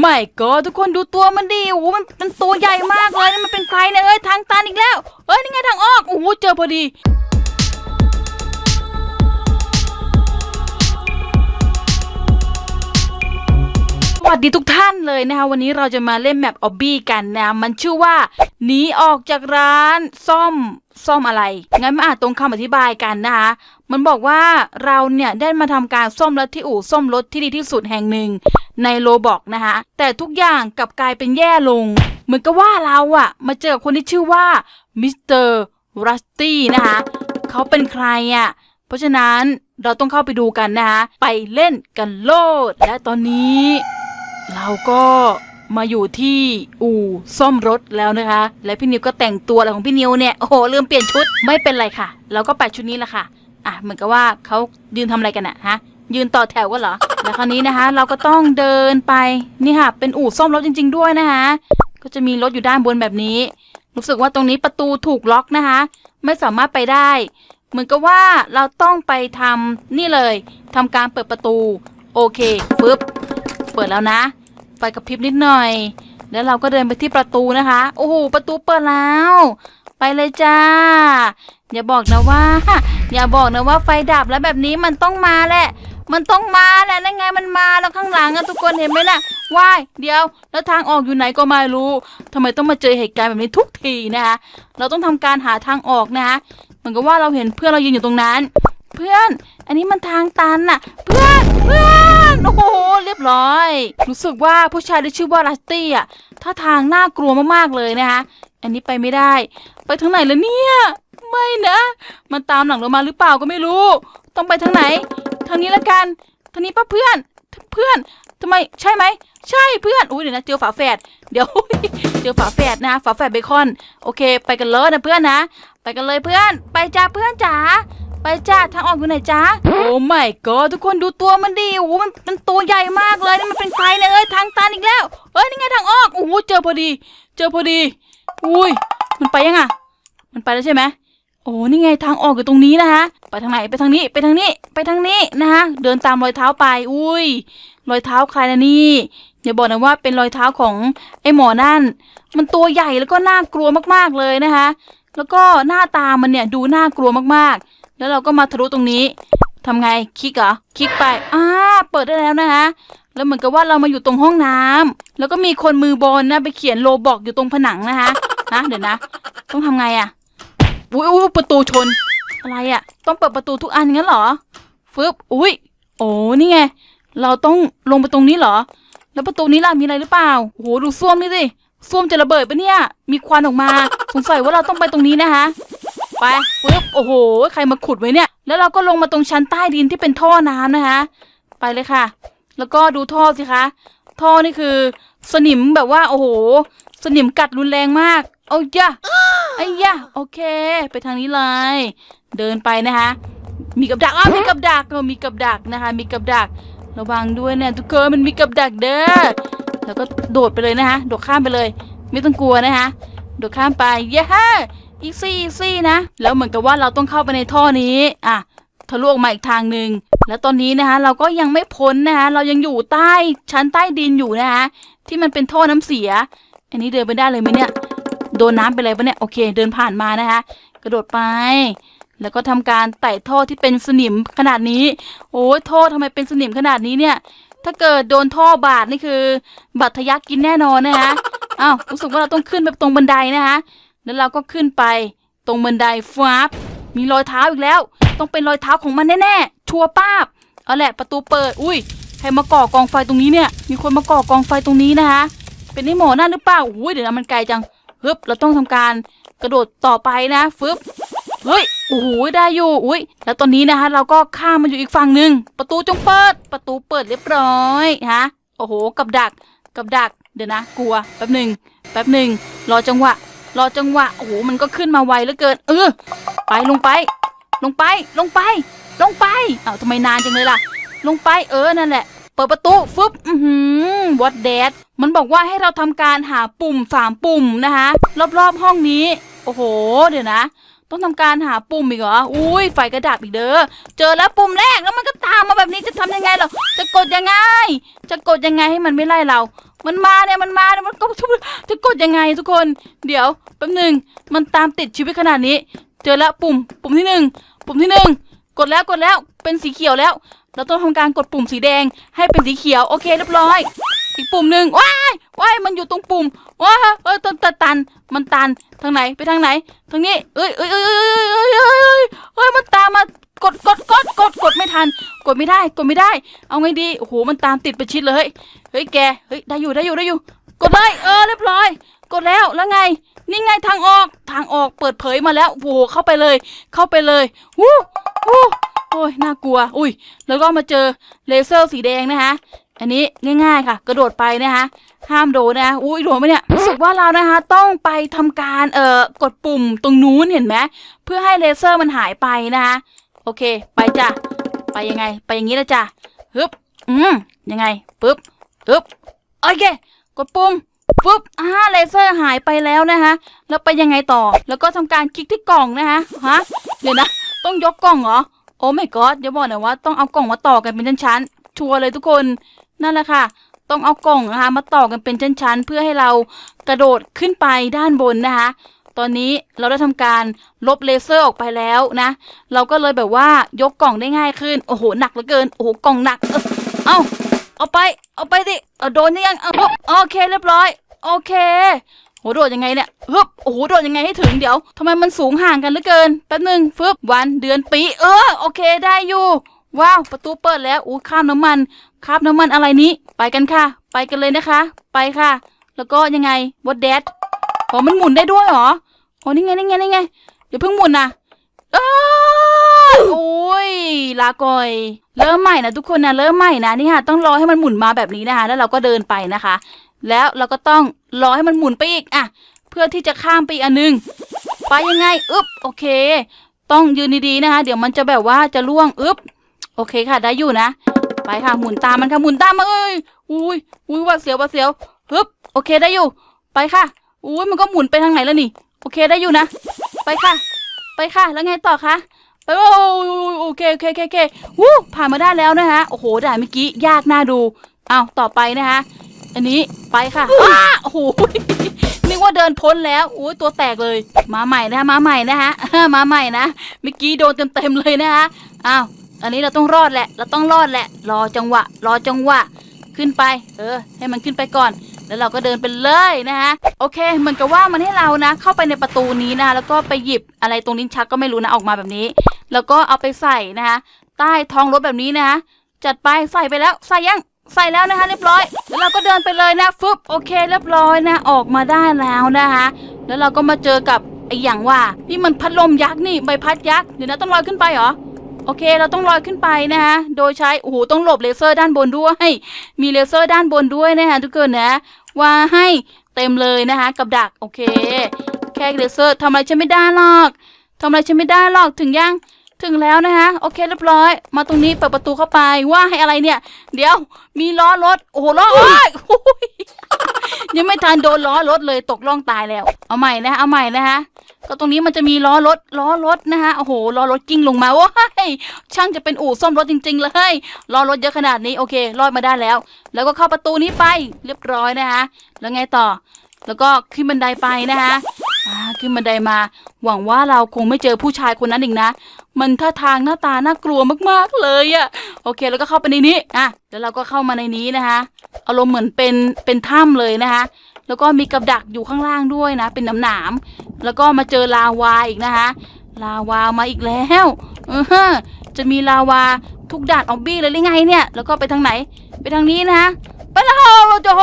ไม่ก็ทุกคนดูตัวมันดิโอ้โหมันเป็นตัวใหญ่มากเลย มันเป็นใครเนี่ยเอ้ยทางตันอีกแล้ว เอ้ยนี่ไงทางออก โอ้โหเจอพอดี วัสดีทุกท่านเลยนะคะ วันนี้เราจะมาเล่นแมปออบบี้กันนะ มันชื่อว่าหนีออกจากร้านซ่อมซ่อมอะไร งั้นมาอ่านตรงคำอธิบายกันนะคะ มันบอกว่าเราเนี่ยได้มาทำการซ่อมรถที่อู่ซ่อมรถที่ดีที่สุดแห่งหนึ่งในโลบอกนะคะ แต่ทุกอย่างกลับกลายเป็นแย่ลง เหมือนกับว่าเราอะมาเจอคนที่ชื่อว่ามิสเตอร์รัสตี้นะคะเขาเป็นใครอะเพราะฉะนั้นเราต้องเข้าไปดูกันนะคะ ไปเล่นกันโลด และตอนนี้ เราก็มาอยู่ที่อู่ซ่อมรถแล้วนะคะ และพี่นิวก็แต่งตัวอะไรของพี่นิวเนี่ยโอ้โหลืมเปลี่ยนชุดไม่เป็นไรค่ะ เราก็ไปชุดนี้แหละค่ะ อะเหมือนกับว่าเขายืนทำอะไรกันอะฮะยืนต่อแถวกันเหรอแล้วคราวนี้นะคะ เราก็ต้องเดินไปนี่ค่ะ เป็นอู่ซ่อมรถจริง ๆ ด้วยนะคะ ก็จะมีรถอยู่ด้านบนแบบนี้ รู้สึกว่าตรงนี้ประตูถูกล็อกนะคะ ไม่สามารถไปได้ เหมือนกับว่าเราต้องไปทำนี่เลยทำการเปิดประตู โอเคฟึบเปิดแล้วนะ ไฟกระพริบนิดหน่อย แล้วเราก็เดินไปที่ประตูนะคะ โอ้โห ประตูเปิดแล้ว ไปเลยจ้า อย่าบอกนะว่า อย่าบอกนะว่าไฟดับแล้วแบบนี้มันต้องมาแหละ มันต้องมาแหละ นั่นไงมันมาแล้วข้างหลังอะทุกคนเห็นไหมน่ะว้ายเดี๋ยว แล้วทางออกอยู่ไหนก็ไม่รู้ทำไมต้องมาเจอเหตุการณ์แบบนี้ทุกทีนะคะ เราต้องทำการหาทางออกนะคะ เหมือนกับว่าเราเห็นเพื่อนเรายืนอยู่ตรงนั้น เพื่อน อันนี้มันทางตันน่ะ เพื่อนเพื่อนโอ้โหเรียบร้อย รู้สึกว่าผู้ชายที่ชื่อว่าลัสตี้อะท่าทางน่ากลัวมากๆเลยนะคะอันนี้ไปไม่ได้ ไปทางไหนแล้วเนี่ย ไม่นะ มันตามหลังเรามาหรือเปล่าก็ไม่รู้ ต้องไปทางไหน ทางนี้ละกันทางนี้ป้าเพื่อนเพื่อนทำไมใช่ไหมใช่เพื่อนอุ้ยเดี๋ยวนะเจอฝาแฝดเดี๋ยวเจอฝาแฝดนะฝาแฝดเบคอน โอเค ไปกันเลยนะเพื่อนนะ ไปกันเลยเพื่อน ไปจ้าเพื่อนจ๋า ไปจ้าทางออกอยู่ไหนจ้าโอ้ไม่ก็ทุกคนดูตัวมันดิโอ้มันเป็นตัวใหญ่มากเลยนี่มันเป็นใครเนี่ยเอ้ยทางตันอีกแล้วเอ้ยนี่ไงทางออกโอ้โหเจอพอดี เจอพอดี อุ้ย มันไปยังอะ มันไปแล้วใช่ไหมโอ้นี่ไงทางออกอยู่ตรงนี้นะคะไปทางไหนไปทางนี้ไปทางนี้ไปทางนี้นะคะเดินตามรอยเท้าไป อุ้ย รอยเท้าใครนะนี่อย่าบอกนะว่าเป็นรอยเท้าของไอ้หมอนั่น มันตัวใหญ่แล้วก็น่ากลัวมากๆเลยนะคะ แล้วก็หน้าตามันเนี่ยดูน่ากลัวมากๆ แล้วเราก็มาทะลุตรงนี้ทำไงคลิกเหรอคลิกไปอ่าเปิดได้แล้วนะคะแล้วเหมือนกับว่าเรามาอยู่ตรงห้องน้ำแล้วก็มีคนมือบอลนะไปเขียนโลบอกอยู่ตรงผนังนะคะนะเดี๋ยวนะ ต้องทำไงอะ่ะอุ้ยอุ้ยประตูชน อะไรอะ่ะ ต้องเปิดประตูทุกอันงั้นเหรอฟึบอุ้ยโอ้นี่ไงเราต้องลงไปตรงนี้เหรอ แล้วประตูนี้ล่ะมีอะไรหรือเปล่าโหดูส้วมนี่สิส้วมจะระเบิดปะเนี่ย มีควันออกมา สงสัยว่าเราต้องไปตรงนี้นะคะ ไปปึ๊บโอ้โห ใครมาขุดไว้เนี่ย แล้วเราก็ลงมาตรงชั้นใต้ดินที่เป็นท่อน้ำนะคะ ไปเลยค่ะ แล้วก็ดูท่อสิคะ ท่อนี่คือสนิมแบบว่าโอ้โห สนิมกัดรุนแรงมาก เอาย่ะไอ้ย่ะโอเค ไปทางนี้เลย เดินไปนะคะ มีกับดักอ้ามีกับดักเออมีกับดักนะคะ มีกับดัก ระวังด้วยเนี่ยทุกคนมันมีกับดักเด้อ แล้วก็โดดไปเลยนะคะ โดดข้ามไปเลย ไม่ต้องกลัวนะคะ โดดข้ามไป เย้ อีซี่อีซี่นะ แล้วเหมือนกับว่าเราต้องเข้าไปในท่อนี้ อะ ทะลุออกมาอีกทางหนึ่ง แล้วตอนนี้นะคะ เราก็ยังไม่พ้นนะคะ เรายังอยู่ใต้ชั้นใต้ดินอยู่นะคะ ที่มันเป็นท่อน้ำเสีย อันนี้เดินไปได้เลยไหมเนี่ย โดนน้ำไปเลยปะเนี่ย โอเค เดินผ่านมานะคะ กระโดดไป แล้วก็ทำการไต่ท่อที่เป็นสนิมขนาดนี้ โอ้ยท่อทำไมเป็นสนิมขนาดนี้เนี่ย ถ้าเกิดโดนท่อบาดนี่คือบัตรทะยักกินแน่นอนนะคะอ้าวรู้สึกว่าเราต้องขึ้นไปตรงบันไดนะคะ แล้วเราก็ขึ้นไป ตรงบันไดฟ้าบมีรอยเท้าอีกแล้ว ต้องเป็นรอยเท้าของมันแน่ๆ ชัวป้าบ เอาแหละประตูเปิด อุ้ย ใครมาก่อกองไฟตรงนี้เนี่ย มีคนมาก่อกองไฟตรงนี้นะคะ เป็นไอ้หมอนั่นหรือเปล่าอุ้ยเดี๋ยวนะมันไกลจังฮึบเราต้องทำการกระโดดต่อไปนะฟึบเฮ้ย โอ้โห ได้อยู่ อุ้ย แล้วตอนนี้นะคะ เราก็ข้ามมาอยู่อีกฝั่งหนึ่ง ประตูจงเปิด ประตูเปิดเรียบร้อยฮะ โอ้โห กับดัก กับดัก เดี๋ยวนะ กลัว แป๊บหนึ่ง แป๊บหนึ่ง รอจังหวะ รอจังหวะโอ้โหมันก็ขึ้นมาไวเหลือเกิน เออ ไปลงไป ลงไปลงไป ลงไปอ้าทำไมนานจังเลยล่ะ ลงไปเออนั่นแหละ เปิดประตูฟึบอือหือวัดแดดมันบอกว่าให้เราทำการหาปุ่มสามปุ่มนะคะรอบๆห้องนี้ โอ้โห เดี๋ยวนะต้องทำการหาปุ่มอีกเหรอ อุ้ย ไฟกระดับอีกเด้อ เจอแล้วปุ่มแรกแล้วมันก็ตามมาแบบนี้จะทำยังไงเราจะกดยังไง จะกดยังไงให้มันไม่ไล่เรา มันมาเนี่ยมันมาเนี่ยมันก็จะกดยังไงทุกคน เดี๋ยวแป๊บหนึ่งมันตามติดชีวิตขนาดนี้ เจอแล้วปุ่ม ปุ่มที่หนึ่งปุ่มที่หนึ่งกดแล้วกดแล้วเป็นสีเขียวแล้ว เราต้องทำการกดปุ่มสีแดงให้เป็นสีเขียวโอเคเรียบร้อย อีกปุ่มหนึ่งว้ายว้ายมันอยู่ตรงปุ่มว้าเออตันตันตันมันตันทางไหนไปทางไหนทางนี้เอ้ยเอ้ยเอ้ยเอ้ยเอ้ยเอ้ยเอ้ยเอ้ยมันตามมากดกดกดกดกดไม่ทัน กดไม่ได้กดไม่ได้ เอาไงดีโอ้โหมันตามติดไปชิดเลย เฮ้ยแก เฮ้ยได้อยู่ได้อยู่ได้อยู่ กดเลยเออเรียบร้อย กดแล้วแล้วไง นี่ไงทางออกทางออกเปิดเผยมาแล้วโอ้โหเข้าไปเลย เข้าไปเลยวู้วู้โอ้ยน่ากลัว อุ้ยแล้วก็มาเจอเลเซอร์สีแดงนะคะอันนี้ง่าย ๆค่ะ กระโดดไปนะคะห้ามโดนนะอุ้ยโดนไหมเนี่ยรู้สึกว่าเรานะคะ ต้องไปทำการเอ่อกดปุ่มตรงนู้นเห็นไหมเพื่อให้เลเซอร์มันหายไปนะคะโอเค ไปจ้ะไปยังไง ไปอย่างนี้นะจ้ะฮึบอืมยังไงปึ๊บ ฮึบโอเค กดปุ่มปุ๊บอ่าเลเซอร์หายไปแล้วนะคะแล้วไปยังไงต่อ แล้วก็ทำการคลิกที่กล่องนะคะฮะเดี๋ยวนะ ต้องยกกล่องเหรอ โอ้ไม่กอดอย่าบอกหนะว่าต้องเอากล่องมาต่อกันเป็นชั้นๆชัวร์เลยทุกคนนั่นแหละค่ะ ต้องเอากล่องนะคะมาต่อกันเป็นชั้นๆเพื่อให้เรากระโดดขึ้นไปด้านบนนะคะ ตอนนี้เราได้ทำการลบเลเซอร์ออกไปแล้วนะ เราก็เลยแบบว่ายกกล่องได้ง่ายขึ้น โอ้โหหนักเหลือเกิน โอ้โหกล่องหนัก เออเอา เอาไป เอาไปดิเอาโดนยังเอาโอเคเรียบร้อย โอเคโหโดดยังไงเนี่ยฮึบโอ้โหโดดยังไงให้ถึงเดี๋ยวทำไมมันสูงห่างกันเหลือเกินแป๊บหนึงฟึบวันเดือนปี เออโอเคได้อยู่ ว้าว ประตูเปิดแล้วอู้ข้ามน้ำมันข้ามน้ำมันอะไรนี้ ไปกันค่ะ ไปกันเลยนะคะ ไปค่ะ แล้วก็ยังไงวอดแดดอ๋อมันหมุนได้ด้วยเหรออ๋อนี่ไงนี่ไงนี่ไงเดี๋ยวเพิ่งหมุนนะอ้ย โอ้ยลาก่อย เริ่มใหม่นะทุกคนนะเริ่มใหม่นะนี่ค่ะต้องรอให้มันหมุนมาแบบนี้นะคะ แล้วเราก็เดินไปนะคะ แล้วเราก็ต้องรอให้มันหมุนไปอีกอะเพื่อที่จะข้ามไปอีกอันหนึง ไปยังไงอึ๊บโอเค ต้องยืนดีๆนะคะ เดี๋ยวมันจะแบบว่าจะล่วงอึ๊บโอเคค่ะ ได้อยู่นะ ไปค่ะหมุนตามมันค่ะหมุนตามมาเอ้ยอุ้ยอุ้ยว่าเสียวว่าเสียวฮึบโอเคได้อยู่ ไปค่ะอุ้ยมันก็หมุนไปทางไหนแล้วนี่ โอเคได้อยู่นะ ไปค่ะ ไปค่ะ แล้วไงต่อคะ ไปโอ้ยโอเคโอเคโอเคโอเควู้ผ่านมาได้แล้วนะคะโอ้โหด่านเมื่อกี้ยากน่าดูอ้าวต่อไปนะคะอันนี้ไปค่ะอ้าโอ้โหนึกว่าเดินพ้นแล้วอุ้ยตัวแตกเลยมาใหม่นะคะมาใหม่นะคะมาใหม่นะเมื่อกี้โดนเต็มๆเลยนะคะอ้าวอันนี้เราต้องรอดแหละ เราต้องรอดแหละ รอจังหวะ รอจังหวะ ขึ้นไป เออ ให้มันขึ้นไปก่อน แล้วเราก็เดินไปเลยนะคะโอเค เหมือนกับว่ามันให้เรานะ เข้าไปในประตูนี้นะ แล้วก็ไปหยิบอะไรตรงลิ้นชักก็ไม่รู้นะ ออกมาแบบนี้ แล้วก็เอาไปใส่นะคะใต้ท้องรถแบบนี้นะคะจัดไปใส่ไปแล้วใส่ยังใส่แล้วนะคะเรียบร้อยแล้วเราก็เดินไปเลยนะฟึบโอเค เรียบร้อยนะออกมาได้แล้วนะคะ แล้วเราก็มาเจอกับไอ้อย่างว่านี่มันพัดลมยักษ์นี่ใบพัดยักษ์เดี๋ยวนะต้องลอยขึ้นไปเหรอโอเค เราต้องลอยขึ้นไปนะคะโดยใช้โอ้โหต้องหลบเลเซอร์ด้านบนด้วย มีเลเซอร์ด้านบนด้วยนะคะทุกคนนะว่าให้เต็มเลยนะคะกับดักโอเค แค่เลเซอร์ทำอะไรฉันไม่ได้หรอกทำอะไรฉันไม่ได้หรอกถึงยัง ถึงแล้วนะคะโอเคเรียบร้อย มาตรงนี้เปิดประตูเข้าไปว่าให้อะไรเนี่ย เดี๋ยวมีล้อรถโอ้โหล้อโอ้ยโอ้ยยังไม่ทันโดนล้อรถเลยตกล่องตายแล้ว เอาใหม่นะคะเอาใหม่นะคะก็ตรงนี้มันจะมีล้อรถล้อรถนะคะโอ้โหล้อรถกิ้งลงมาว้ายช่างจะเป็นอู่ซ่อมรถจริง ๆ เลยล้อรถเยอะขนาดนี้โอเครอดมาได้แล้ว แล้วก็เข้าประตูนี้ไปเรียบร้อยนะคะแล้วไงต่อ แล้วก็ขึ้นบันไดไปนะคะ อ่าขึ้นบันไดมา หวังว่าเราคงไม่เจอผู้ชายคนนั้นอีกนะ มันท่าทางหน้าตาน่ากลัวมากๆเลยอะโอเค แล้วก็เข้าไปในนี้อะแล้วเราก็เข้ามาในนี้นะคะอารมณ์เหมือนเป็นเป็นถ้ำเลยนะคะ แล้วก็มีกับดักอยู่ข้างล่างด้วยนะ เป็นหนามๆแล้วก็มาเจอลาวาอีกนะคะ ลาวามาอีกแล้วเออจะมีลาวาทุกด่านออบบี้เลยหรือไงเนี่ย แล้วก็ไปทางไหน ไปทางนี้นะคะไปแล้วโอ้โห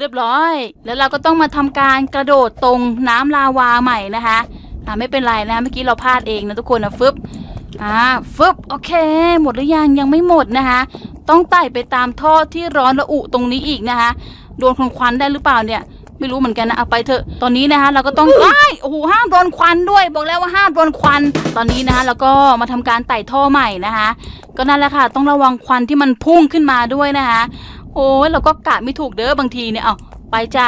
เรียบร้อย แล้วเราก็ต้องมาทำการกระโดดตรงน้ำลาวาใหม่นะคะอ่าไม่เป็นไรนะเมื่อกี้เราพลาดเองนะทุกคนนะฟึบอ่าฟึบโอเค หมดหรือยังยังไม่หมดนะคะ ต้องไต่ไปตามท่อที่ร้อนระอุตรงนี้อีกนะคะโดนควันได้หรือเปล่าเนี่ยไม่รู้เหมือนกันนะเอาไปเถอะ ตอนนี้นะคะเราก็ต้องว้โอ้โหห้ามโดนควันด้วย บอกแล้วว่าห้ามโดนควัน ตอนนี้นะคะเราก็มาทำการไต่ท่อใหม่นะคะ ก็นั่นแหละค่ะ ต้องระวังควันที่มันพุ่งขึ้นมาด้วยนะคะ โอ้ยเราก็กะไม่ถูกเด้อบางทีเนี่ยเอาไปจ้ะ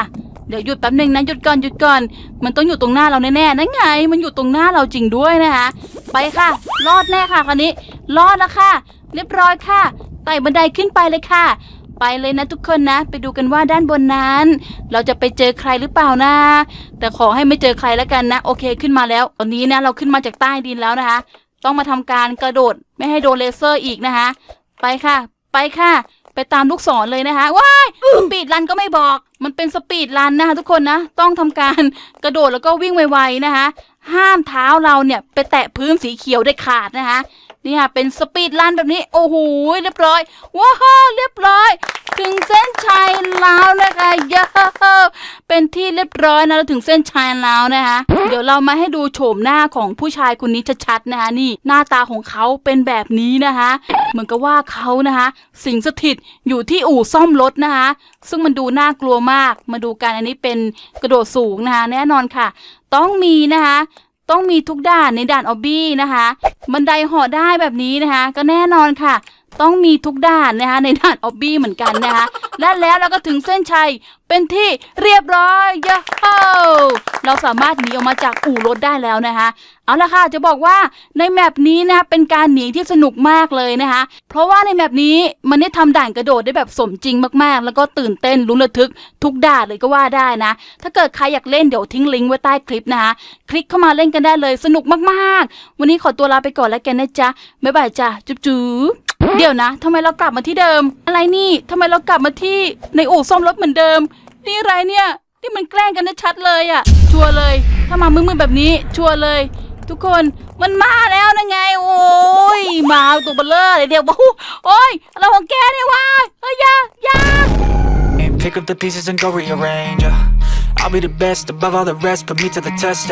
เดี๋ยวหยุดแป๊บหนึ่งนะหยุดก่อนหยุดก่อน มันต้องอยู่ตรงหน้าเราแน่ๆนั่นไง มันอยู่ตรงหน้าเราจริงด้วยนะคะ ไปค่ะ รอดแน่ค่ะคันนี้ รอดแล้วค่ะ เรียบร้อยค่ะไต่บันไดขึ้นไปเลยค่ะ ไปเลยนะทุกคนนะ ไปดูกันว่าด้านบนนั้น เราจะไปเจอใครหรือเปล่านะ แต่ขอให้ไม่เจอใครแล้วกันนะ โอเคขึ้นมาแล้ว ตอนนี้นะเราขึ้นมาจากใต้ดินแล้วนะคะ ต้องมาทำการกระโดดไม่ให้โดนเลเซอร์อีกนะคะ ไปค่ะ ไปค่ะ ไปตามลูกศรเลยนะคะว้ายสปีดรันก็ไม่บอก มันเป็นสปีดรันนะคะทุกคนนะ ต้องทำการกระโดดแล้วก็วิ่งไวๆนะคะ ห้ามเท้าเราเนี่ยไปแตะพื้นสีเขียวได้ขาดนะคะนี่ค่ะเป็นสปีดรันแบบนี้ โอ้โหเรียบร้อยว้าวเรียบร้อย ถึงเส้นชัยแล้วนะคะเย้เป็นที่เรียบร้อยนะเราถึงเส้นชัยแล้วนะคะเดี๋ยวเรามาให้ดูโฉมหน้าของผู้ชายคนนี้ชัดๆนะคะนี่หน้าตาของเขาเป็นแบบนี้นะคะเหมือนกับว่าเขานะคะสิงสถิตอยู่ที่อู่ซ่อมรถนะคะซึ่งมันดูน่ากลัวมากมาดูกันอันนี้เป็นกระโดดสูงนะคะแน่นอนค่ะ ต้องมีนะคะต้องมีทุกด่านในด่านออบบี้นะคะ บันไดหาะได้แบบนี้นะคะ ก็แน่นอนค่ะ ต้องมีทุกด่านนะคะในด่านออบบี้เหมือนกันนะคะและแล้วเราก็ถึงเส้นชัยเป็นที่เรียบร้อยเย้โฮเราสามารถหนีออกมาจากอู่รถได้แล้วนะคะเอาละค่ะจะบอกว่าในแมปนี้นะเป็นการหนีที่สนุกมากเลยนะคะเพราะว่าในแมปนี้มันได้ทำด่านกระโดดได้แบบสมจริงมากๆ แล้วก็ตื่นเต้นลุ้นระทึกทุกด่านเลยก็ว่าได้นะ ถ้าเกิดใครอยากเล่นเดี๋ยวทิ้งลิงก์ไว้ใต้คลิปนะคะคลิกเข้ามาเล่นกันได้เลยสนุกมากๆ วันนี้ขอตัวลาไปก่อนแล้วกันนะจ๊ะบ๊ายบายจ้ะจุ๊บ เดี๋ยวนะทำไมเรากลับมาที่เดิม อะไรนี่ทำไมเรากลับมาที่ในอู่ซ่อมรถเหมือนเดิม นี่อะไรเนี่ยนี่มันแกล้งกันชัดเลยอะชัวร์เลย ถ้ามามืดๆแบบนี้ ชัวร์เลย ทุกคนมันมาแล้วนะไง โอ้ยมาตัวเบลเลอร์เดี๋ยวบอกโอ้ยอะไรของแกเนี่ยวะเอ้ยยายา pick up the pieces and go rearrange. I'll be the best above all the rest, put me to the test.